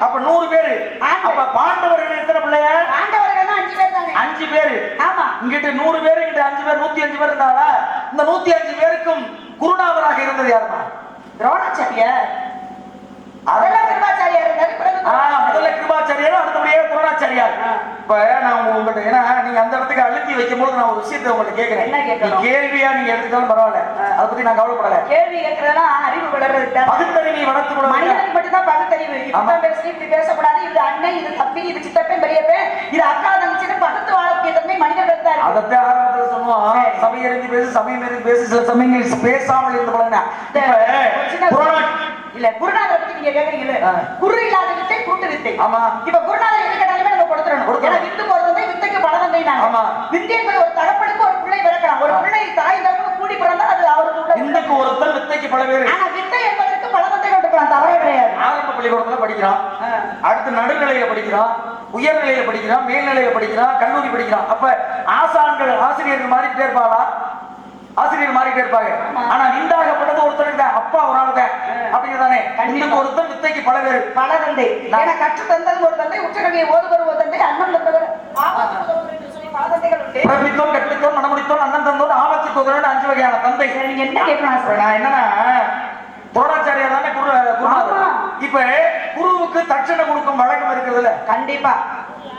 அப்ப நூறு பேரு. அப்ப பாண்டவர்கள் எத்தனை பிள்ளைய ஆண்டவர்கள் தான் அஞ்சு பேர் தானே? அஞ்சு பேரு. ஆமா. இங்கிட்ட நூறு பேரு இங்கிட்ட அஞ்சு பேர் நூத்தி அஞ்சு பேர் இருந்தாங்களா இந்த நூத்தி அஞ்சு பேருக்கும் குருநாதராக இருந்தது யாருமா? துரோணாச்சாரியார் இருந்தாரு முதல்ல கிருபாச்சாரியார் அடுத்தபடியே குருணாச்சாரியார் ஆ. இப்ப நான் உங்கள்கிட்ட ஏன்னா நீங்க அந்த இடத்துக்கு அழுத்தி வைக்கும் போது நான் ஒரு விஷயத்தை உங்கள்ட்ட கேட்கிறேன் கேள்வியா நீங்க எடுத்துட்டாலும் பரவாயில்ல. அதை பத்தி நான் கவலைப்படல. கேள்வி கேட்கறதெல்லாம் அறிவு வளர்றதுக்கு தான். பகுத்தறிவை வளர்த்து மனிதனுக்கு மட்டும்தான் பகுத்தறிவு. ஆமா. இப்பதான் பேசி இப்படி பேசக்கூடாது. இது அண்ணன் இது தம்பி இது சித்தப்பன் பெரியப்பன். இது அக்கா தங்கச்சின்னு பகுத்து வாழக்கூடிய தன்மை மனிதர்களுக்கு தான். அதத்தான் ஆரம்பத்துல சொன்னோம். இருந்து பேசு சமயம் பேசு. சில சமயங்கள் பேசாமல் இருந்து பழகினா. இப்ப இல்ல குருநாதரை பத்தி நீங்க கேக்குறீங்களே. குரு இல்லாத வித்தை குருட்டு வித்தை. ஆமா. இப்ப குருநாதர் எது கேட்டாலுமே நம்ம கொடுத்துடணும். ஏன்னா வித்து போறது வித்தைக்கு பலவந்தை ஆமா. வித்தை என்பது ஒரு தகப்பனுக்கு ஒரு பிள்ளை பிறக்கலாம். ஒரு. பிள்ளை தாய் தகப்பனுக்கு கூடி பிறந்தா அது அவருக்கு இந்துக்கு ஒருத்தர் வித்தைக்கு பல பேரு ஆனா வித்தை என்பதற்கு பலவந்தை கொடுக்கலாம் தவறே கிடையாது. ஆரம்ப பள்ளிக்கூடத்துல படிக்கிறான். அடுத்து நடுநிலையில படிக்கிறான். உயர்நிலையில படிக்கிறான் மேல்நிலையில படிக்கிறான் கல்லூரி படிக்கிறான். அப்ப ஆசான்கள் ஆசிரியர்கள் மாறிக்கிட்டே இருப்பாளா? ஆசிரியர் மாறிட்டே இருப்பாங்க. ஆனா விந்தாகப்பட்டது ஒருத்தருக்கு தான் அப்பா ஒரு ஆளு தான். அப்படிங்கிறதானே. இன்னுக்கு ஒருத்தர் வித்தைக்கு பல பேரு பலதந்தை நான்- ஏன்னா கற்று தந்தது ஒரு தந்தை உதவின அஞ்சு வகையான தந்தை. சரி, நீங்க என்ன கேட்கணும் ஆசை? நான் என்னன்னா துரோணாச்சாரியார் தானே குரு ஆமா. இப்ப குருவுக்கு தட்சணை கொடுக்கும் வழக்கம் இருக்குதுல்ல. கண்டிப்பா.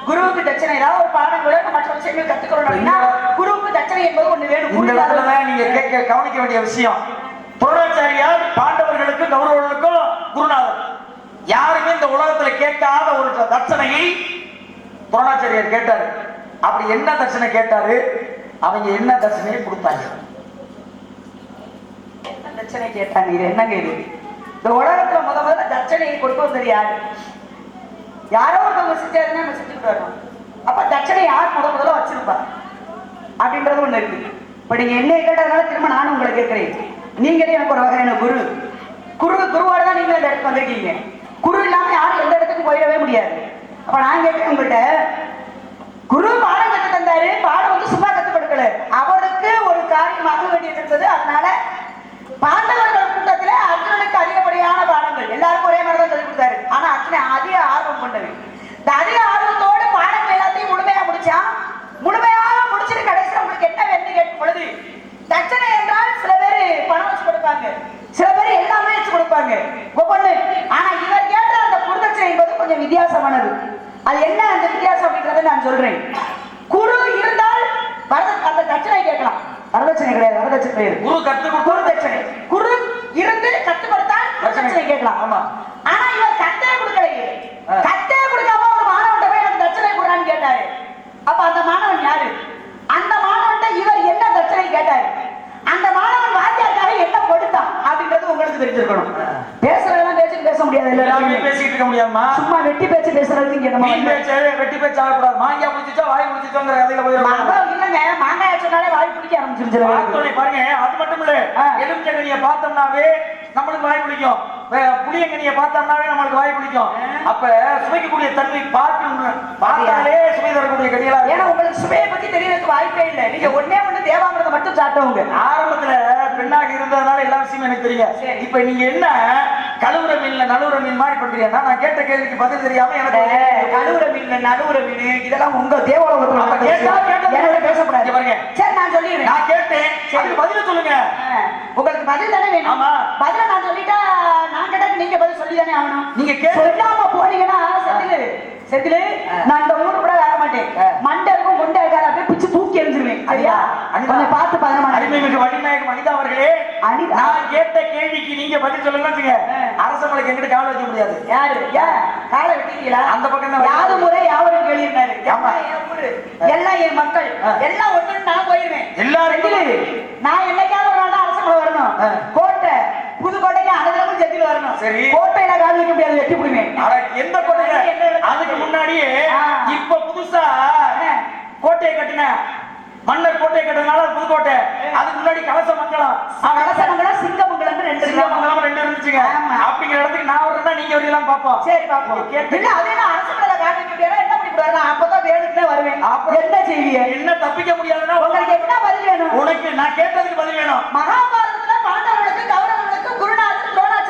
குருவுக்கு தட்சணை ஏதாவது ஒரு பாடங்களோ இல்ல மற்ற விஷயங்கள் அப்படின்னா குருவுக்கு தட்சணை என்பது ஒண்ணு வேணும். இந்த குரு இடத்துல இல்லாத- தான் நீங்க கேட்க கவனிக்க வேண்டிய விஷயம். துரோணாச்சாரியார் பாண்டவர்களுக்கும் கௌரவர்களுக்கும் குருநாதர். யாருமே இந்த உலகத்துல கேட்காத ஒரு தட்சணையை துரோணாச்சாரியார் கேட்டாரு. அப்படி என்ன தட்சணை கேட்டாரு? அவங்க என்ன தர்சனையை கொடுத்தாங்க? என்ன தட்சணை கேட்டாங்க? இது என்ன கேள்வி இந்த உலகத்துல முத முதல்ல தட்சணையை கொண்டு வந்தது யாரு? யாரோ ஒருத்தவங்க செஞ்சாருன்னா நம்ம செஞ்சுட்டு வரணும். அப்ப தட்சணை யார் முத முதல்ல வச்சிருப்பா? அப்படின்றது ஒண்ணு இருக்கு. இப்ப நீங்க என்ன கேட்டதுனால திரும்ப நானும் உங்களை கேட்கிறேன். நீங்களே எனக்கு ஒரு வகையான குரு. குரு குருவோட தான் நீங்க இந்த இடத்துக்கு வந்திருக்கீங்க. குரு இல்லாம யாரும் எந்த இடத்துக்கும் போயிடவே முடியாது. அப்ப நான் கேட்கிறேன் உங்கள்கிட்ட குரு பாடம் கத்து தந்தாரு பாடம் கொடுக்கல அவருக்கு ஒரு காரியம் ஆக வேண்டியது அதனால பாண்டவர்கள் கூட்டத்தில் அர்ஜுனனுக்கு அதிகப்படியான பாடங்கள். எல்லாருக்கும் ஒரே மாதிரி தான் சொல்லி கொடுத்தாரு. ஆனா அர்ஜுனன் அதிக ஆர்வம் கொண்டது இந்த அதிக ஆர்வத்தோடு பாடங்கள் எல்லாத்தையும் முழுமையா முடிச்சான் முழுமையாக முடிச்சிட்டு கடைசியில் உங்களுக்கு என்ன வேணும்னு கேட்கும் பொழுது தட்சணை என்றால் சில பேர் பணம் வச்சு கொடுப்பாங்க. சில பேர் எல்லாமே வச்சு கொடுப்பாங்க. ஒவ்வொன்று ஆனா இவர் கேட்ட அந்த குருதட்சணை என்பது கொஞ்சம் வித்தியாசமானது. அது என்ன அந்த வித்தியாசம் அப்படின்றத நான் சொல்றேன் குரு இருந்தால் வரத அந்த தட்சணை கேட்கலாம். வரதட்சணை கிடையாது வரதட்சணை கிடையாது. குரு கத்து குரு தட்சணை. குரு இருந்து கத்து கொடுத்தால் தட்சணை. கேட்கலாம். ஆமா. ஆனா இவர் கத்தே கொடுக்கலையே. கத்தே கொடுக்காம ஒரு மாணவன் போய் எனக்கு தட்சணை கொடுறான்னு கேட்டாரு. அப்ப அந்த மாணவன் யாரு? அந்த மாணவன் இவர் என்ன தட்சணை கேட்டாரு? அந்த மாணவன் வாத்தியாருக்காக என்ன கொடுத்தான்? அப்படின்றது உங்களுக்கு தெரிஞ்சிருக்கணும். பேசுறதெல்லாம் பேச்சு பேச முடியாது எல்லாருமே பேசிட்டு இருக்க முடியாதுமா சும்மா வெட்டி பேச்சு பேசுறதுக்கு இங்க நம்ம பேச்சு வெட்டி பேச்சு ஆகக்கூடாது. மாங்கியா முடிச்சுச்சா வாய் முடிச்சுச்சோங்கிற கதையில போயிடும் இல்லைங்க மாங்காய் சொன்னாலே வாய் பிடிக்க ஆரம்பிச்சிருச்சு பாருங்க அது மட்டும் இல்ல ஆ. எலுமிச்சங்கனிய பார்த்தோம்னாவே நம்மளுக்கு வாய் பிடிக்கும். புளியங்கனிய பார்த்தோம்னாவே நம்மளுக்கு வாய் பிடிக்கும். அப்ப சுவைக்கக்கூடிய தன்மை பார்க்க பார்த்தாலே சுவை தரக்கூடிய கனிகளா ஏன்னா. உங்களுக்கு சுவையை பத்தி தெரியறதுக்கு வாய்ப்பே இல்லை. நீங்க ஒண்ணே ஒண்ணு தேவாமிரதம் மட்டும் சாப்பிட்டவங்க. ஆரம்பத்துல பெண்ணாக இருந்ததுனால எல்லா விஷயமும் எனக்கு தெரியும். இப்ப நீங்க என்ன கழுவுற மீன்ல நழுவுற மீன் மாதிரி பண்றீங்கன்னா நான் கேட்ட கேள்விக்கு பதில் தெரியாம எனக்கு கழுவுற மீன் நடுவுற மீன் இதெல்லாம் உங்க நடக்கிற கேட்டா பேசக்கூடாது. இங்க பாருங்க. சரி நான் சொல்லிடுறேன். நான் கேட்டேன். அதுக்கு பதில் சொல்லுங்க. உங்களுக்கு பதில் தானே வேணும். ஆமா. பதில நான் சொல்லிட்டா நான் கேட்டா நீங்க பதில் சொல்லி தானே ஆகணும். நீங்க சொல்லாம போனீங்கன்னா செந்திலு செந்திலு நான் இந்த ஊரு கூட வர மாட்டேன். மண்டை இருக்கும் கொண்டை இருக்காது அப்படியே பிச்சு தூக்கி எறிஞ்சிருவேன். சரியா. கொஞ்சம் பார்த்து பதினமா அடிமைமிகு வடிநாயகம் அனிதா அவர்களே. நான் கேட்ட கேள்விக்கு நீங்க பதில் சொல்லலாம். அரச மலைக்கு எங்கிட்ட கால வைக்க முடியாது. யாரு? ஏன் காலை வெட்டிட்டீங்களா அந்த பக்கம் தான் யாது முறை யாவரும் ஆமா. எல்லாம் என் மக்கள். எல்லாம் ஒண்ணு நான் போயிருவேன். செந்திலு, நான் என்னைக்காவது ஒரு நாள் அரசு கூட வரணும். ஆ. கோட்டை புதுக்கோட்டைக்கு அனந்தரமும் செந்தில் வரணும். சரி. கோட்டையில கால் வைக்க முடியாது வெட்டி விடுவேன் எந்த கோட்டையில? அதுக்கு முன்னாடியே. இப்ப புதுசா. கோட்டையை கட்டின மன்னர் கோட்டையை கட்டினால புதுக்கோட்டை. அதுக்கு முன்னாடி கலச மங்கலம் கலசமங்கலம் சிங்கமங்கலம் ரெண்டு. சிங்கமங்கலம் ரெண்டு இருந்துச்சுங்க. அப்படிங்கிற இடத்துக்கு நான் வரேன்னா நீங்க வரலாம் பாப்போம் சரி பாப்போம் கேட்டு- அதே நான் அரசு கூட கால் வைக்க முடியாது என்ன பண்ணி நான் அப்பதான் வேணுக்குனே வருவேன். அப்புறம் என்ன செய்வீங்க? என்ன தப்பிக்க முடியாதுன்னா உங்களுக்கு என்ன பதில் வேணும்? உனக்கு நான் கேட்டதுக்கு பதில் வேணும். மகாபாரதத்துல பாண்டவர்களுக்கு குருநாதர்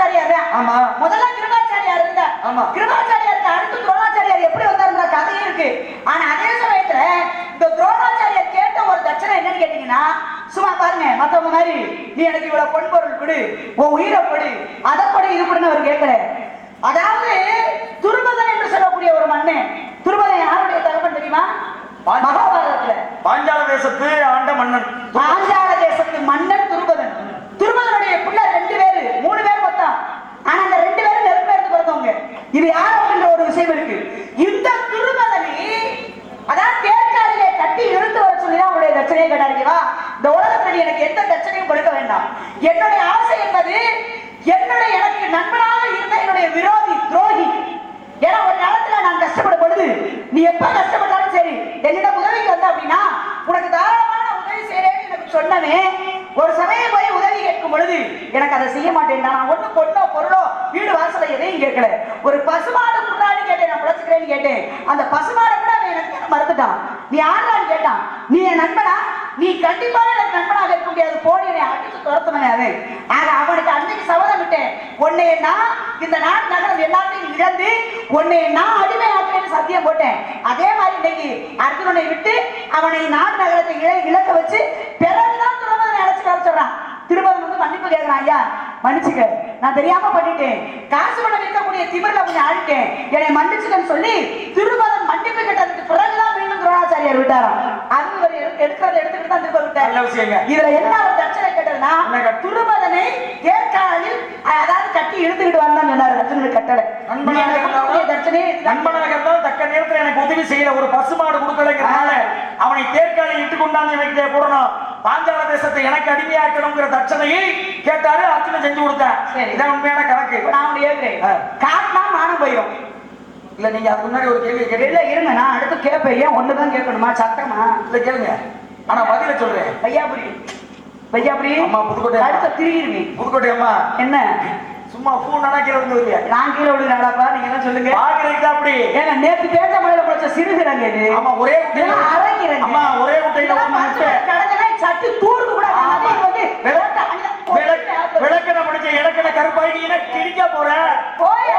துரோணாச்சாரியார் ஆமா. முதல்ல கிருபாச்சாரியார் இருந்தார். ஆமா. கிருபாச்சாரியாருக்கு அடுத்து துரோணாச்சாரியார் எப்படி வந்தாருன்ற கதையே இருக்கு. ஆனா அதே சமயத்துல இந்த துரோணாச்சாரியார் கேட்ட ஒரு தட்சணை என்னன்னு கேட்டீங்கன்னா சும்மா பாருங்க மத்தவங்க மாதிரி நீ எனக்கு இவ்வளவு பொன்பொருள் கொடு உன் உயிரை கொடு அதை கொடு இது கொடுன்னு அவர் கேட்கல அதாவது துருபதன் என்று சொல்லக்கூடிய ஒரு மன்னன் துருபதன் யாருடைய தகவல் தெரியுமா? மகாபாரதத்துல. பாஞ்சால தேசத்து ஆண்ட மன்னன். சொன்னவன் ஒரு சமயம் போய் உதவி கேட்கும் பொழுது எனக்கு அதை செய்ய மாட்டேன் நான் ஒண்ணு பொண்ணோ பொருளோ வீடு வாசல எதையும் கேட்கல. ஒரு பசுமாடு முன்னாடி கேட்டேன் நான் பிழைச்சுக்கிறேன்னு கேட்டேன். அந்த பசுமாடை கூட அவன் எனக்கு மறுத்துட்டான். நீ யாரான்னு கேட்டான்? நீ என் நண்பனா? நீ கண்டிப்பாக எனக்கு நண்பனாக இருக்க முடியாது. போடி என்னை அடிச்சு துரத்தணும் அவன். ஆக அவனுக்கு அன்னைக்கு சபதம் விட்டேன். உன்னை நான் இந்த நாடு நகரம் எல்லாத்தையும் இழந்து உன்னை நான் அடிமையாக்குறேன்னு சத்தியம் போட்டேன். அதே மாதிரி இன்னைக்கு அர்ஜுனனை விட்டு அவனை நாடு நகரத்தை இழ இழக்க வச்சு பிறகுதான் திருமணம் அழைச்சு வர சொல்றான். திருமணம் வந்து மன்னிப்பு கேட்கிறான் ஐயா மன்னிச்சுக்க. நான் தெரியாம பண்ணிட்டேன். காசு பணம் விற்கக்கூடிய திமிர்ல கொஞ்சம் ஆடிட்டேன் என்னை மன்னிச்சுக்கன்னு சொல்லி திருமணம் மன்னிப்பு கேட்டதுக்கு பிறகுதான் மீண்டும் துரோணாச்சாரியார் விட்டாராம். அது எடுக்கிறத எடுத்துக்கிட்டு தான் திரும்ப விட்டார். இதுல என்ன ஒரு தட்சணை கட்டளை? துருபதனை தேர்காலில் அதாவது கட்டி இழுத்துக்கிட்டு வந்தான் சொன்னார் ரச்சனுடைய கட்டளை. நண்பனாக இருந்தாலும் தக்க நேரத்தில் எனக்கு உதவி செய்யல ஒரு பசுமாடு கொடுக்கலைங்கிறனால அவனை தேர்காலை இட்டு கொண்டாந்து எனக்கு போடணும். பாஞ்சால தேசத்தை எனக்கு அடிமையாக்கணுங்கிற தட்சணையை கேட்டாரு அர்ச்சனை செஞ்சு கொடுத்தேன். இதான் உண்மையான கணக்கு. நான் உன்னை ஏற்கிறேன். காட்டினா மானம் போயிடும் இல்ல நீங்க அதுக்கு முன்னாடி ஒரு கேள்வி கேட்டீங்க. இல்ல இருங்க நான் அடுத்து கேட்பேன் ஏன் ஒண்ணுதான் கேட்கணுமா? சட்டமா இல்ல கேளுங்க. ஆனா பதில சொல்றேன். பையாபுரி பையாபுரி அம்மா, புதுக்கோட்டை. அடுத்த திரும்பிடுவேன் புதுக்கோட்டை அம்மா. என்ன? சும்மா பூ நினைக்கிற வந்து நான் கீழே விழுகிறாடாப்பா நீங்க என்ன சொல்லுங்க. பாக்குறதுக்கு அப்படி. ஏங்க நேத்து பேச்ச மழையில குடிச்ச சிறுகிறாங்க இது ஆமா ஒரே குட்டையில அரைக்கிறேங்க. அம்மா ஒரே குட்டையில கிடந்தனா சட்டி தூர்ந்து கூட ஆமா. வந்து விளக்கணை படிச்ச இலக்கண கருப்பாய் நீ என்ன கிழிக்க போற? போய்.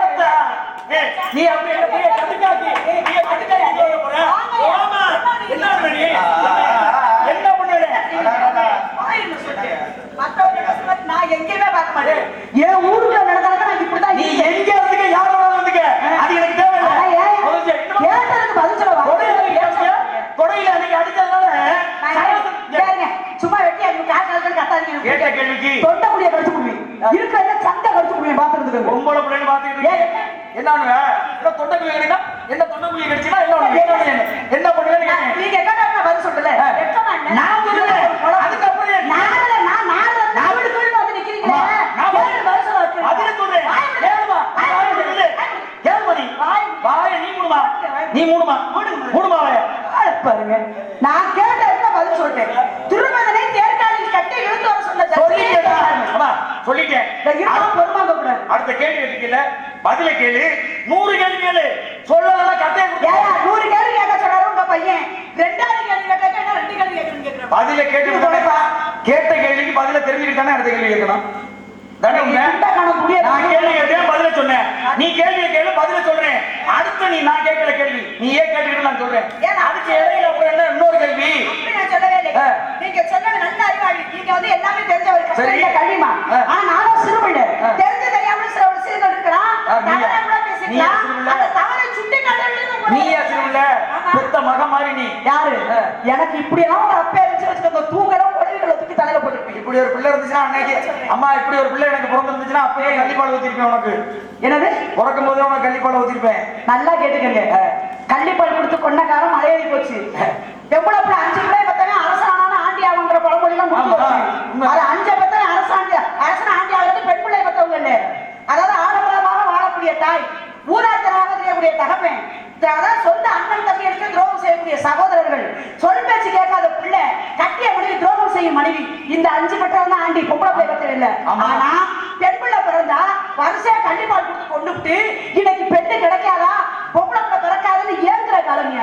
நீ அப்படி என்ன பெரிய கடுக்காக்கி, நீ கடுக்காக்கி போக போற? போமா. என்ன பண்ண நீ? என்ன பண்ணுற? வாயின்னு சொல்லு. பேசுறது நான் எங்கேயுமே பார்க்க மாட்டேன் என் ஊருக்குள்ள நடந்தாலும் நான் இப்படிதான் நீ. எங்க இருந்துக்க, யாரோட இருந்துக்க? அது எனக்கு தேவையில்லை. கேட்டதுக்கு பதில் சொல்ல வா. கொடையில அன்னைக்கு அடிச்சதுனால. சும்மா வெட்டி அது காசு காசுன்னு கத்தாதீங்க. கேட்ட கேள்விக்கு தொண்டை முடிய கடிச்சு புடுவேன். இருக்கிறத சண்டை கடிச்சு புடுவேன், பார்த்துருந்துக்கோங்க. பொம்பளை பிள்ளைன்னு பாத்துக்கிட்டு ஏய். இருக்கீங்க. என்ன பண்ணுவ? என்ன தொண்டை குழி கடினா? என்ன தொண்டை குழி கடிச்சுன்னா என்ன பண்ணுவ? என்ன பண்ணுவ? என்ன பண்ணுவேன்னு நான் கேட்டேன். நீங்க கேட்டா நான் பதில் சொல்லல. ஆ. வெட்கமா இல்ல? நான் சொல்லல. அதுக்கப்புறம் ஏன்? நான் இல்ல, நான் நாலு நாலு வீட்டுக்குள்ள வந்து நிக்கிறீங்களே. அம்மா, நான் கேளு, பதில் சொல்ல வைக்கிறேன். பதில சொல்றேன். வாய் மூடு. கேளுமா. வாய் வாயை மூடு. மூடு. கேளுமா நீ. வாய் வாயை நீ மூடுமா. நீ மூடுமா. மூடுமா வாயை. ஆளு பாருங்க. நான் கேட்டதுக்கு பதில் சொல்றேன். திருமணனை தேர்காலில் கட்டி இழுத்து வர சொன்ன சொல்லிட்டேடா. தட்சணையை அம்மா, சொல்லிட்டேன். இந்த இருக்காம பொறுமாங்க கூடாது. அடுத்த கேள்வி கேட்டீங்கல்ல பதில கேளு நூறு கேள்வி கேளு கட்டையை கொடுத்து ஏயா, நூறு கேள்வி கேட்க சொன்னாரு உங்க பையன். ரெண்டாவது கேள்வி கேட்டாக்க என்ன ரெண்டு கேள்வி கேட்கணும்னு கேட்கிறேன். பதில கேட்டு தானே கேட்ட கேள்விக்கு பதில தெரிஞ்சுக்கிட்டு தானே அடுத்த கேள்வி கேட்கணும் தானே உண்மை? நான் கேள்வி கேட்டேன் பதில சொன்னேன் நீ கேள்வியை கேளு பதில சொல்றேன் அடுத்து நீ நான் கேட்கிற கேள்வி நீ ஏன் கேட்டுக்கிட்டு நான் சொல்றேன் ஏன் அதுக்கு இடையில அப்புறம் என்ன இன்னொரு கேள்வி நான் சொல்லவே இல்லை. நீங்க சொன்னது நல்ல அறிவாளி. நீங்க வந்து எல்லாமே தெரிஞ்சவர். கஷ்டம் கல்விமா. ஆனா நானும் சிறுபிள்ளை. தெரிஞ்சு தெரியாம சில விஷயங்கள் இருக்கலாம். ஆ, நீயா? ஆமா. பெத்த மக மாதிரி நீ. யாரு. எனக்கு இப்படி எல்லாம் ஒரு அப்பா இருந்துச்சு வச்சுக்கோங்க தூங்கலாம் தூக்கி தலையில போட்டுருப்பீங்க இப்படி ஒரு பிள்ளை இருந்துச்சுன்னா அன்னைக்கு அம்மா இப்படி ஒரு பிள்ளை எனக்கு பிறந்திருந்துச்சுன்னா அப்பயே கள்ளிப்பால் ஊத்திருப்பேன் உனக்கு. என்னது? பிறக்கும் போதே உனக்கு கள்ளிப்பால் ஊத்திருப்பேன் நல்லா கேட்டுக்கங்க. கள்ளிப்பால் கொடுத்து கொண்டக்காரம் மலையேறி போச்சு. எவ்வளவு பிள்ளை அஞ்சு பிள்ளை பத்தவன் அரசான ஆண்டி முடிஞ்சு உண்மை. அது அஞ்சு பத்தவன் அரசாண்டி அரசன ஆண்டி ஆகிறது பெண் பிள்ளை பத்தவங்க இல்ல. அதாவது ஆடம்பரமாக வாழக்கூடிய தாய். ஊராட்டமாக தெரியக்கூடிய தகப்பன். அதான் சொந்த அண்ணன் தம்பிகளுக்கு துரோகம் செய்யக்கூடிய சகோதரர்கள். சொல் பேச்சு கேட்காத பிள்ளை கட்டிய முடிவு துரோகம் செய்யும் மனைவி. இந்த அஞ்சு பெற்றவங்க ஆண்டி பொம்பளை பிள்ளை பத்தவ இல்ல ஆமா. ஆனா பெண் பிள்ளை பிறந்தா வரிசையா கண்டிப்பால் கொடுத்து கொண்டு விட்டு இன்னைக்கு பெண்ணு கிடைக்காதா பொம்பளை பிள்ளை பிறக்காதுன்னு ஏங்குற காலம்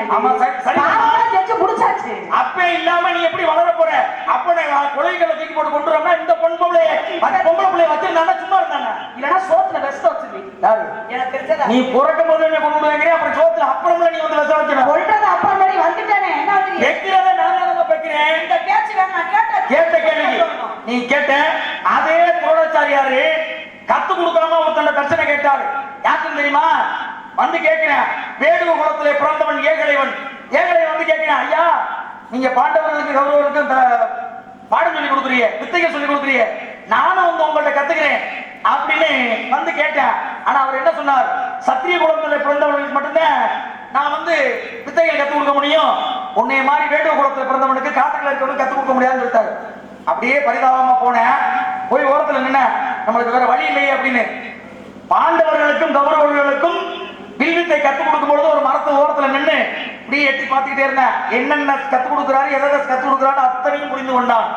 செஞ்சு முடிச்சாச்சு. அப்பே இல்லாம நீ எப்படி வளர போற? அப்ப நான் தூக்கி போட்டு கொண்டு இந்த பொன் பொம்பளை பொம்பளை வச்சிருந்தாங்க சும்மா இருந்தாங்க இல்லனா சோத்துல வெஸ்ட் வச்சிருவி யாரு எனக்கு தெரிஞ்சதா நீ பிறக்கும் போது என்ன கொண்டு விடுவாங்க அப்புறம் சோத்துல அப்புறம்ல நீ வந்து விஷம் வைக்கணும் கொல்றது அப்புறம் மாதிரி வந்துட்டேனே என்ன வந்து வைக்கிறத நான் தான் பெக்கிறேன் இந்த பேச்சு வேணாம் கேட்ட கேட்ட கேள்வி நீ கேட்ட அதே துரோணாச்சாரியாரு கத்து கொடுக்காம ஒருத்தன் தட்சணை கேட்டாரு யாருக்கும் தெரியுமா வந்து கேட்கிறேன் வேடுவ குலத்திலே பிறந்தவன் ஏகலைவன் ஏகலை வந்து கேட்கிறேன் ஐயா நீங்க பாண்டவர்களுக்கு கௌரவர்களுக்கு த- பாடம் சொல்லி கொடுக்குறீங்க வித்தைகள் சொல்லி கொடுக்குறீங்க நானும் வந்து உங்கள்ட்ட கத்துக்கிறேன் அப்படின்னு வந்து கேட்டேன். ஆனா அவர் என்ன சொன்னார்? சத்திரிய குலத்துல பிறந்தவர்களுக்கு மட்டும்தான் நான் வந்து வித்தைகள் கற்றுக் கொடுக்க முடியும். உன்னைய மாதிரி வேடுவ குலத்துல பிறந்தவனுக்கு காட்டுக்குள்ள இருக்கவனுக்கு கத்து கொடுக்க முடியாதுன்னு சொல்லிட்டாரு. அப்படியே பரிதாபமா போனேன். போய் ஓரத்துல நின்ன நம்மளுக்கு வேற வழி இல்லையே அப்படின்னு. பாண்டவர்களுக்கும் கௌரவர்களுக்கும் வில்வித்தை கத்துக் கொடுக்கும் பொழுது ஒரு மரத்து ஓரத்துல நின்னு இப்படியே எட்டி பார்த்துக்கிட்டே இருந்தேன். என்னென்ன கத்துக் கொடுக்குறாரு எதை எதை கத்துக் கொடுக்குறாரு அத்தனையும் புரிந்து கொண்டான்.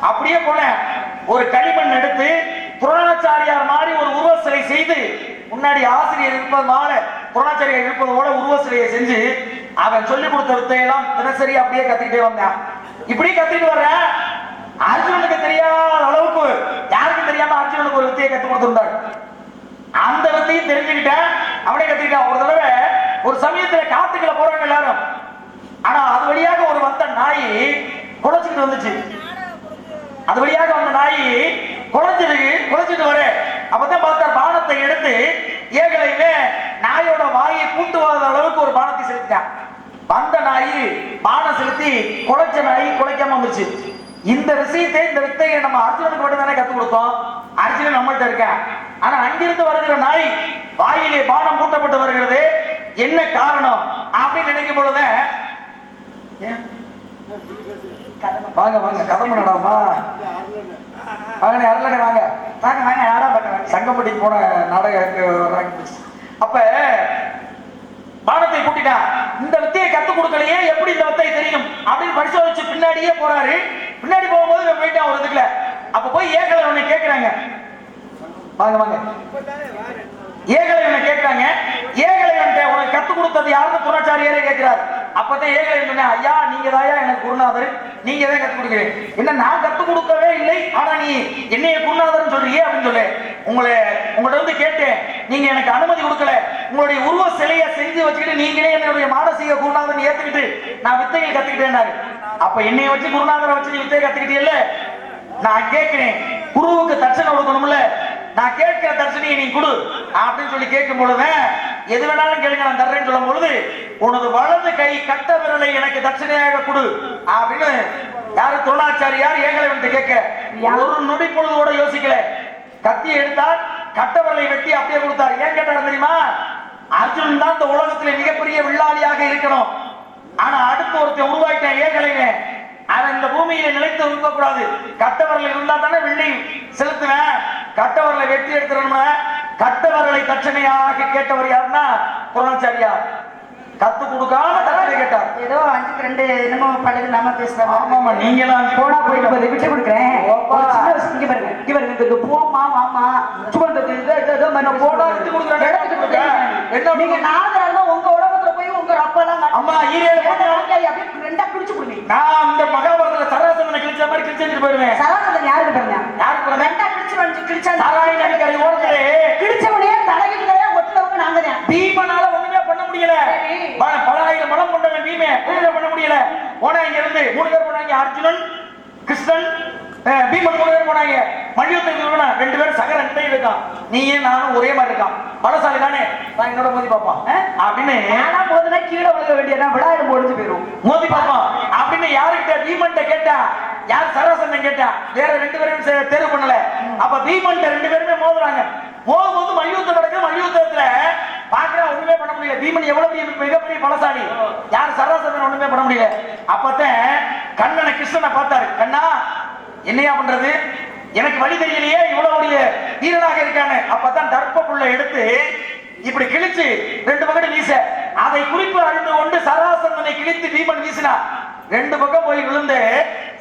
அப்படியே போனேன். ஒரு களிமண் எடுத்து புரணாச்சாரியார் மாதிரி ஒரு உருவ சிலை செய்து முன்னாடி ஆசிரியர் இருப்பது மால இருப்பது போல உருவ சிலையை செஞ்சு அவன் சொல்லி கொடுத்த வித்தையெல்லாம் தினசரி அப்படியே கத்துக்கிட்டே வந்தான் இப்படி கத்துக்கிட்டு வர்றேன் அர்ஜுனனுக்கு தெரியாத அளவுக்கு யாருக்கும் தெரியாம அர்ஜுனனுக்கு ஒரு வித்தையை கத்து கொடுத்திருந்தார். அந்த வித்தையும் தெரிஞ்சுக்கிட்டேன் அவனே கத்துக்கிட்டான் ஒரு தடவை ஒரு சமயத்துல காத்துக்களை போறாங்க எல்லாரும். ஆனா அது வழியாக ஒரு வந்த நாய் குலைச்சிட்டு வந்துச்சு. அது வழியாக வந்த நாய் குலைச்சிருக்கு குலைச்சிட்டு வர. அப்பதான் பார்த்தார் பானத்தை எடுத்து ஏகலையிலே நாயோட வாயை கூட்டுவாத அளவுக்கு ஒரு பானத்தை செலுத்திட்டான் வந்த நாய் பானம் செலுத்தி குலைச்ச நாய் குலைக்காம வந்துச்சு இந்த விஷயத்தை இந்த வித்தையை நம்ம அர்ஜுனனுக்கு மட்டும் தானே கத்துக் கொடுத்தோம். அர்ஜுனன் நம்மள்ட்ட இருக்கேன். ஆனா அங்கிருந்து வருகிற நாய் வாயிலே பானம் கூட்டப்பட்டு வருகிறது. என்ன காரணம்? அப்படின்னு நினைக்கும் பொழுது ஏன்? வாங்க வாங்க. கதம்பு நடாமா வாங்க அருளனை வாங்க. வாங்க வாங்க. நாடா பண்ணுவாங்க சங்கப்பட்டிக்கு போன நாடக அப்ப பானத்தை கூட்டிட்டா இந்த வித்தையை கத்து கொடுக்கலையே எப்படி இந்த வித்தை தெரியும்? அப்படின்னு பரிசோதிச்சு பின்னாடியே போறாரு. பின்னாடி போகும்போது இவன் போயிட்டான் ஒரு இதுக்குல அப்ப போய் ஏகலை உன்னை கேக்குறாங்க. வாங்க வாங்க. ஏகலைவனை கேட்கிறாங்க ஏகலைவன்ட்ட உனக்கு கத்து கொடுத்தது யாருன்னு துணாச்சாரியாரே கேட்கிறாரு அப்பதான் ஏகலைவன் சொன்னேன் ஐயா நீங்க தாயா எனக்கு குருநாதர். நீங்க தான் கத்து கொடுக்குறீங்க. என்ன நான் கத்து கொடுக்கவே இல்லை. ஆனா நீ என்னைய குருநாதர்னு சொல்றியே அப்படின்னு சொல்லு. உங்களை உங்கள்ட்ட வந்து கேட்டேன். நீங்க எனக்கு அனுமதி கொடுக்கல. உங்களுடைய உருவ சிலையை செஞ்சு வச்சுக்கிட்டு நீங்களே என்னுடைய மானசீக குருநாதன் ஏத்துக்கிட்டு நான் வித்தையை கத்துக்கிட்டேன் அப்ப என்னைய வச்சு குருநாதரை வச்சு நீ வித்தையை கத்துக்கிட்டீல்ல நான் கேட்கிறேன். குருவுக்கு தட்சணை கொடுக்கணும்ல. நான் கேட்கிற தட்சணையை நீ கொடு. அப்படின்னு சொல்லி கேட்கும் பொழுது எது வேணாலும் கேளுங்க நான் தர்றேன்னு சொல்லும் பொழுது உனது வலது கை கட்ட விரலை எனக்கு தட்சணையாக கொடு. அப்படின்னு யாரு துரோணாச்சாரியார் ஏகலை வந்து கேட்க ஒரு நொடி பொழுது கூட யோசிக்கல. கத்தி எடுத்தார் கட்ட விரலை வெட்டி அப்படியே கொடுத்தார். ஏன் கேட்டாரு தெரியுமா? அர்ஜுனன் தான் இந்த உலகத்திலே மிகப்பெரிய வில்லாளியாக இருக்கணும். ஆனா அடுத்து ஒருத்தன் உருவாக்கிட்டான் ஏகலைவன் அவன் இந்த பூமியில நிலைத்து இருக்கக்கூடாது. கட்டவரல் இருந்தா தானே வெள்ளி செலுத்துவேன். கட்டவரலை வெட்டி எடுத்துடணும்னா கட்டவரலை தட்சணையாக கேட்டவர் யாருன்னா துரோணாச்சாரியார் கத்து கொடுக்காம தட்சணை கேட்டார். ஏதோ அஞ்சுக்கு ரெண்டு என்னமோ பழகு நாம பேசுறாங்க ஆமாமா நீங்க எல்லாம் போனா போயிட்டு போகுது விட்டு கொடுக்குறேன். இங்க பாருங்க இங்க பாருங்க இந்த- போமா மாமா சும்மா இந்த போனா விட்டு கொடுக்குறேன். என்ன நீங்க நாதரா இருந்தா உங்க அப்பெல்லாம் அம்மா, ஈரேழு அப்படியே ரெண்டா பிடிச்சு கொடுங்க. நான் இந்த மகாபாரதத்துல சராசந்தனை கிழிச்ச மாதிரி கிழிச்சிட்டு போயிருவேன். சராசரி யாருக்கு பாருங்க யாருக்கு? ரெண்டா பிடிச்சு வந்து கிழிச்சா நாராயண நதிக்கரை ஓரத்திலே கிழிச்சவனே தலையில நாங்க தான். பீமனால ஒண்ணுமே பண்ண முடியல. பல- ஆயிரம் பலம் கொண்டவன் பீமே ஒண்ணுமே பண்ண முடியல. போனா இங்க இருந்து மூணு பேர் போனாங்க அர்ஜுனன் கிருஷ்ணன் பீமன் மூணு பேர் போனாங்க போனா ரெண்டு பேரும் சக ரெண்டே இருக்கான் நீயே நானும் ஒரே மாதிரி இருக்கான். பலசாலி தானே? நான் என்னோட மோதி பார்ப்பான் அப்படின்னு ஆனா போதுனா கீழே விழுக வேண்டியதான் விடாயிரம் முடிஞ்சு போயிரும். மோதி பார்ப்பான் அப்படின்னு யாருக்கிட்ட பீமன்ட்ட கேட்டா? யார் சராசந்தன் கேட்டா? வேற ரெண்டு பேரும் தேர்வு பண்ணல. அப்ப பீமன்ட்ட ரெண்டு பேருமே மோதுறாங்க. மோதும் போது மல்யுத்தம் நடக்குது. மல்யுத்தத்துல பாக்குற ஒண்ணுமே பண்ண முடியல. பீமன் எவ்வளவு பெரிய மிகப்பெரிய பலசாலி யார் சராசந்தன் ஒண்ணுமே பண்ண முடியல. அப்பதான் கண்ணனை கிருஷ்ணனை பார்த்தாரு. கண்ணா என்னையா பண்றது? எனக்கு வழி தெரியலையே இவ்வளவு பெரிய வீரனாக இருக்கானு அப்பதான் தர்ப்ப புள்ள எடுத்து இப்படி கிழிச்சு ரெண்டு பக்கம் வீச. அதை குறிப்பு அறிந்து கொண்டு சராசந்தனை கிழித்து பீமன் வீசினார். ரெண்டு பக்கம் போய் விழுந்து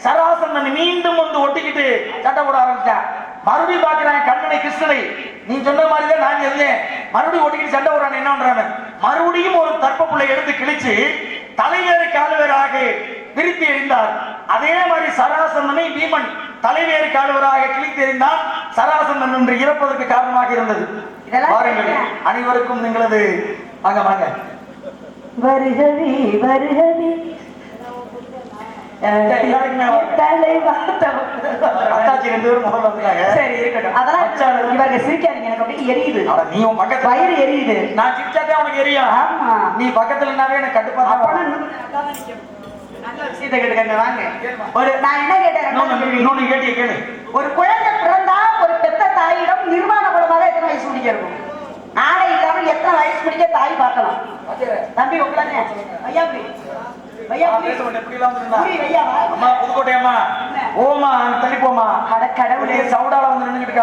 சராசந்தன் மீண்டும் வந்து ஒட்டிக்கிட்டு சண்டை போட ஆரம்பிச்சான் மறுபடியும் பாக்குறான் கண்ணனை கிருஷ்ணனை. நீ சொன்ன மாதிரி தான் நான் இருந்தேன். மறுபடியும் ஒட்டிக்கிட்டு சண்டை போடுறான் என்ன மறுபடியும் ஒரு தர்ப்ப புள்ளை எடுத்து கிழிச்சு தலைவேறு காலவேறாக விரித்து எழுந்தார் அதே மாதிரி சராசந்தனை பீமன் தலைவேறு காலுவராக கிழித்து எறிந்தான் சராசந்தன் என்று இறப்பதற்கு காரணமாக இருந்தது. தெரியும். அனைவருக்கும் எங்களது வாங்க வாங்க. வருகவே வருகவே நீ. பக்கத்துல வயிறு எரியுது. நான் சிரிச்சாதே உனக்கு எரியும். ஆமா. நீ பக்கத்துல இருந்தாவே எனக்கு கட்டுப்பா நல்லா விஷயத்தை கேட்டுக்கங்க வாங்க. ஒரு நான் என்ன கேட்டேன் கேட்டிய கேளு. ஒரு குழந்தை பிறந்தா ஒரு பெத்த தாயிடம் நிர்வாண குலமாக எத்தனை வயசு முடிக்க இருக்கும்? ஆடை இல்லாமல் எத்தனை வயசு முடிக்க தாய் பார்க்கலாம். தம்பி உட்காந்து ஐயா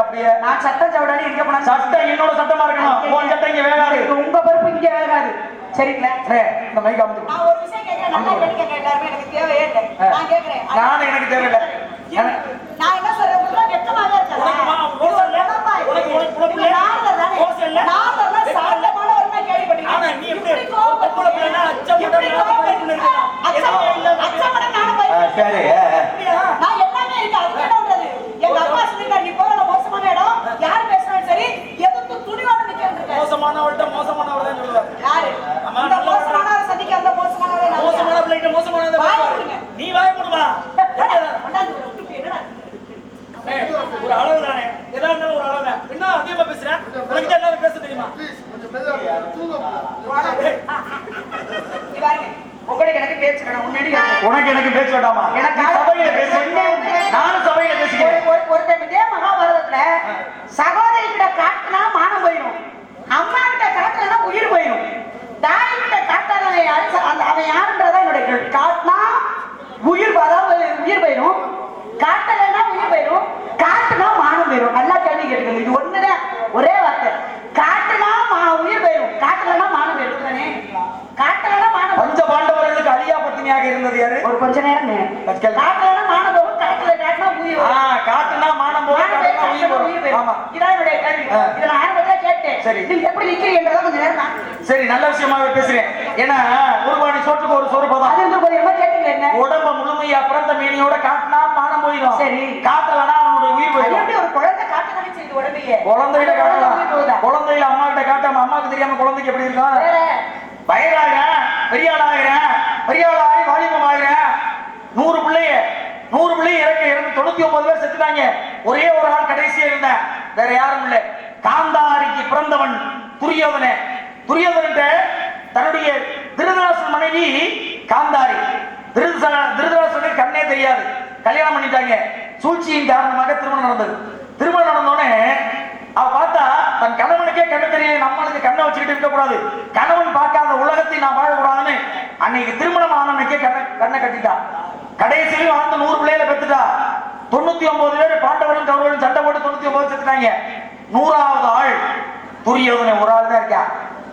அப்படியே நான் சட்டம் சவுடானி இருக்க போனா சட்டம் என்னோட சட்டமா இருக்கணும். சட்டம் இங்க வேகாது உங்க பொறுப்பு இங்க வேகாது சரிங்களா இந்த மைக் அமைச்சு நான் ஒரு கேட்கிறேன் நல்லா கேட்டுக்கங்க எல்லாருமே எனக்கு தேவையே இல்லை. நான் கேட்கிறேன் நானும் எனக்கு தேவையில்லை. எனக்கு- நான் என்ன சொல்றேன்? உங்களுக்கு வெட்கமாக இருக்கா உனக்குமா, ரோஸ் இல்ல? உனக்கு- உனக்கு- உனக்கு இல்ல? ரோஸ் இல்ல? ஆனா நீ எப்படி ஒரு பொம்பளை பிள்ளைன்னா அச்சம் பட நானும் பயந்து இருக்கேன். எதுவுமே இல்லாம ஆ, சரி ஆ, ஆ. அப்படியா? மோசமானவள்கிட்ட மோசமானவள் தான் சொல்லுவார் மோசமான பிள்ளைகிட்ட மோசமானதை வாய் பேசுவாரு. மூடுங்க. நீ வாய போடுமா ஒரு அளவு தானே எதா இருந்தாலும் ஒரு அளவு தான் என்ன அதிகமா பேசுறேன் உனக்கு தான் எல்லாரும் பேச தெரியுமா உங்களுக்கு எனக்கு பேசுகிறேன் முன்னாடி கேட்கிறேன். உனக்கு எனக்கு பேச வேண்டாமா எனக்கு நீ சபையில பேசு நானும் சபையில ஒரு- பேசிக்கிறேன் ஒரு- ஒருத்தன் இதே மகாபாரதத்துல சகோதரி கிட்ட காட்டுனா மானம் போயிடும் அம்மா கிட்ட காட்டுறதுனா உயிர் போயிடும் தாய் கிட்ட காட்டாதவன் யாரு ச- அந்த அவன் யாருன்றதா என்னுடைய கேள்வி காட்டினா உயிர் அதாவது உயிர் போயிடும் காட்டலைன்னா உயிர் போயிடும் காட்டுனா மானம் போயிடும் நல்லா கேள்வி கேட்டுக்கணும் இது ஒண்ணுதான் ஒரே வார்த்தை காட்டுனா மா உயிர் போயிடும் காட்டலைன்னா மானம் போயிடும் தானே காட்டலைன்னா மானம் போயிடும் பஞ்ச பாண்டவர்களுக்கு அழியா பத்தினியாக இருந்தது யாரு ஒரு கொஞ்ச நேரம் மானம் போகும் காட்டல காட்டினா உயிர். காட்டுனா மானம் போகும் காட்டுனா உயிர் வரும் ஆமா இதான் என்னுடைய கேள்வி. இதை நான் ஆரம்பத்துல கேட்டேன். சரி. நீங்க எப்படி நிக்கிறீங்கன்றதை கொஞ்ச நேரம் நான் சரி நல்ல விஷயமாவே பேசுறேன் ஏன்னா ஒரு பாடி சோற்றுக்கு ஒரு சோறு பதம் அது கொஞ்சம் என்னமோ கேட்டீங்க என்ன? உடம்ப முழுமையா பிறந்த மீனியோட காட்டினா மானம் போயிடும் சரி. காட்டலனா அவனுடைய உயிர் போயிடும் எப்படி ஒரு குழந்தை காட்டதானே செய்யுது உடம்பையே? குழந்தையில காட்டலாம்? குழந்தையில அம்மா கிட்ட காட்டாம அம்மாக்கு தெரியாம குழந்தைக்கு எப்படி இருக்கும் வேற. வயதாகிறேன் பெரிய ஆளாகிறேன் பெரிய ஆளாகி வாலிபம் நூறு பிள்ளைய நூறு பிள்ளைய இறக்க இறந்து தொண்ணூத்தி ஒன்பது பேர் செத்துட்டாங்க. ஒரே ஒரு ஆள் கடைசியா இருந்தேன் வேற யாரும் இல்ல. காந்தாரிக்கு பிறந்தவன் துரியோதனே துரியோதனன் தன்னுடைய திருதராசன் மனைவி காந்தாரி. திருதரா- திருதராசனுக்கு கண்ணே தெரியாது. கல்யாணம் பண்ணிட்டாங்க. சூழ்ச்சியின் காரணமாக திருமணம் நடந்தது. திருமணம் நடந்தோடனே அவ பார்த்தா தன் கணவனுக்கே கண்ணு தெரியும் நம்மளுக்கு கண்ணை வச்சுக்கிட்டு இருக்கக்கூடாது. கணவன் பார்க்காத உலகத்தை நான் வாழக்கூடாதுன்னு அன்னைக்கு திருமணம் ஆன அன்னைக்கே கண்ணை கண்ணை கட்டிட்டா. கடைசியிலும் வாழ்ந்து நூறு பிள்ளைகளை பெற்றுட்டா. தொண்ணூத்தி ஒன்பது பேர் பாண்டவரும் கௌரவரும் சண்டை போட்டு தொண்ணூத்தி ஒன்பது செத்துட்டாங்க. நூறாவது ஆள் துரியோதனை ஒரு ஆள் தான் இருக்கா.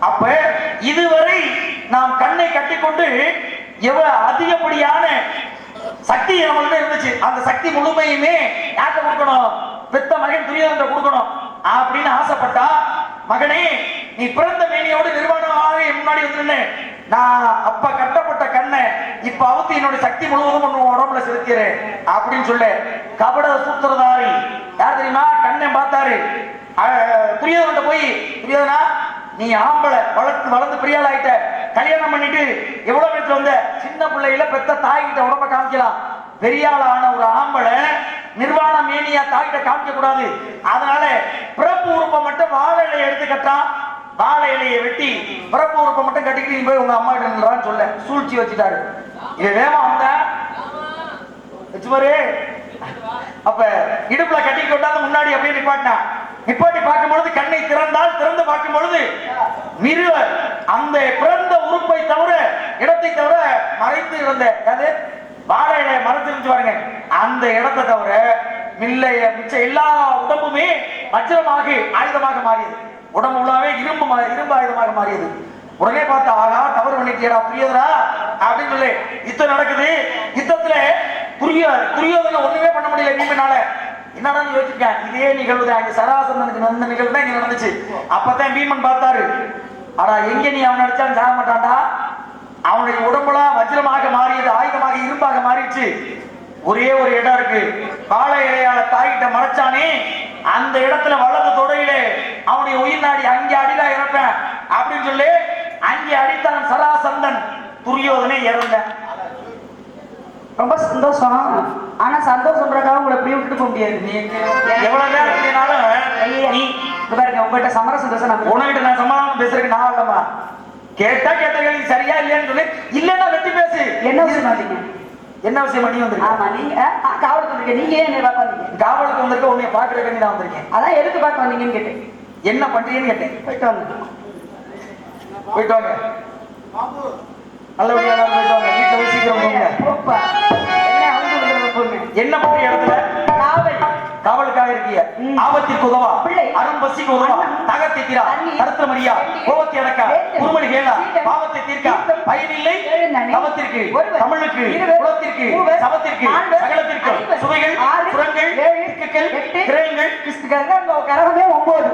அப்ப இதுவரை நாம் கண்ணை கட்டிக்கொண்டு எவ்வளவு அதிகப்படியான சக்தி நம்மள்ட்ட இருந்துச்சு. அந்த சக்தி முழுமையுமே யார்கிட்ட கொடுக்கணும்? பெத்த மகன் துரியோதன கொடுக்கணும். அப்படின்னு ஆசைப்பட்டா மகனே நீ பிறந்த மேனியோடு நிர்வாணமாக முன்னாடி வந்து நான் அப்ப கட்டப்பட்ட கண்ணை இப்ப அவுத்து என்னோட சக்தி முழுவதும் உன் உடம்புல செலுத்திறேன் அப்படின்னு சொல்லு. கபட சூத்திரதாரி யார் தெரியுமா? கண்ணை பார்த்தாரு. அஹ், போய் துரியோதனா நீ ஆம்பளை வளர்த்து வளர்ந்து பிரியால் ஆயிட்ட கல்யாணம் பண்ணிட்டு எவ்வளவு பேருக்கு வந்த? சின்ன பிள்ளையில பெத்த தாய்கிட்ட உடம்ப காமிக்கலாம். பெரியாள் ஆன ஒரு ஆம்பளை நிர்வாண மேனியா தாய்கிட்ட காமிக்க கூடாது அதனால பிறப்பு உறுப்பை மட்டும் வாழை இலையை எடுத்து வாழை இலையை வெட்டி பிறப்பு உறுப்பை மட்டும் கட்டிக்கிட்டு போய் உங்க அம்மா கிட்ட சொல்ல. சூழ்ச்சி வச்சுட்டாரு. இது வேமா வந்த வச்சு அப்ப இடுப்புல கட்டி கொண்டாந்து முன்னாடி அப்படியே நிப்பாட்டினான் நிப்பாட்டி பார்க்கும் பொழுது கண்ணை திறந்தால் திறந்து பார்க்கும் பொழுது மிருவர் அந்த பிறந்த உறுப்பை தவிர இடத்தை தவிர மறைந்து இருந்த அது வாழை இலையை மறைச்சிருந்து பாருங்க. அந்த இடத்தை தவிர மில்லைய மிச்ச எல்லா உடம்புமே வஜ்ரமாக ஆயுதமாக மாறியது. உடம்பு உள்ளாவே இரும்பு இரும்பு ஆயுதமாக மாறியது. உடனே பார்த்தா ஆகா தவறு பண்ணிட்டியடா புரியுதுடா அப்படின்னு சொல்லி யுத்தம் நடக்குது. யுத்தத்துல புரிய புரியோதனை ஒண்ணுமே பண்ண முடியல பீமனால என்னடா யோசிச்சிருக்கேன் இதே நிகழ்வு தான். இங்க சராசந்தனுக்கு நடந்த நிகழ்வு தான் இங்க நடந்துச்சு. அப்பதான் பீமன் பார்த்தாரு. ஆனா எங்க நீ அவன் அடிச்சாலும் சாக மாட்டான்டா? அவனுடைய உடம்புலாம் வஜ்ரமாக மாறியது ஆயுதமாக இரும்பாக மாறிடுச்சு. ஒரே ஒரு இடம் இருக்கு. வாழை இலையால தாய்கிட்ட மறைச்சானே அந்த இடத்துல வலது தொடையிலே அவனுடைய உயிர் நாடி அங்கே அடிலா இறப்பேன் அப்படின்னு சொல்லி அங்கே அடித்தான் சராசந்தன். துரியோதனை இறந்த. ரொம்ப சந்தோஷம். ஆனா சந்தோஷம்ன்றக்காக உங்களை இப்படி விட்டுட்டு போக முடியாது. நீ எவ்வளவு நேரம் இல்லைனாலும் நீ பாருங்க உங்கள்கிட்ட சமர சந்தோஷம் நான் உனக்கிட்ட நான் சமாதானம் பேசுறதுக்கு நான் இல்லம்மா. கேட்டா கேட்ட கேள்வி சரியா இல்லையான்னு சொல்லி. இல்லன்னா வெட்டி பேசு. என்ன மாட்டீங்க என்ன விஷயம் பண்ணி வந்திருக்க? ஆமா நீங்க காவலுக்கு வந்திருக்கீங்க. நீங்க ஏன் என்னை பார்க்க வந்தீங்க? காவலுக்கு வந்திருக்க உன்னை பாக்குறதுக்கு நான் வந்திருக்கேன். அதான் எதுக்கு பார்க்க வந்தீங்கன்னு கேட்டேன். என்ன பண்றீங்கன்னு கேட்டேன். போயிட்டு வாங்க. போயிட்டு வாங்க. நல்லபடியா போயிட்டு வாங்க. வீட்டுல சீக்கிரம் போங்க. என்ன பண்ற இடத்துல? காவல். காவலுக்காக இருக்கிய. ஆபத்திற்கு உதவா பிள்ளை. அறம் பசிக்கு உதவா. தகத்தை தீரா தண்ணி. கருத்து மரியா தண்ணி. கோபத்தை அடக்கா. குருமணி கேளா சீடன். பாவத்தை தீர்க்கா. பயனில்லை. தவத்திற்கு. தமிழுக்கு. குலத்திற்கு. சபத்திற்கு. சகலத்திற்கு. சுவைகள் எட்டு. கிரகங்கள் கரகமே ஒன்பது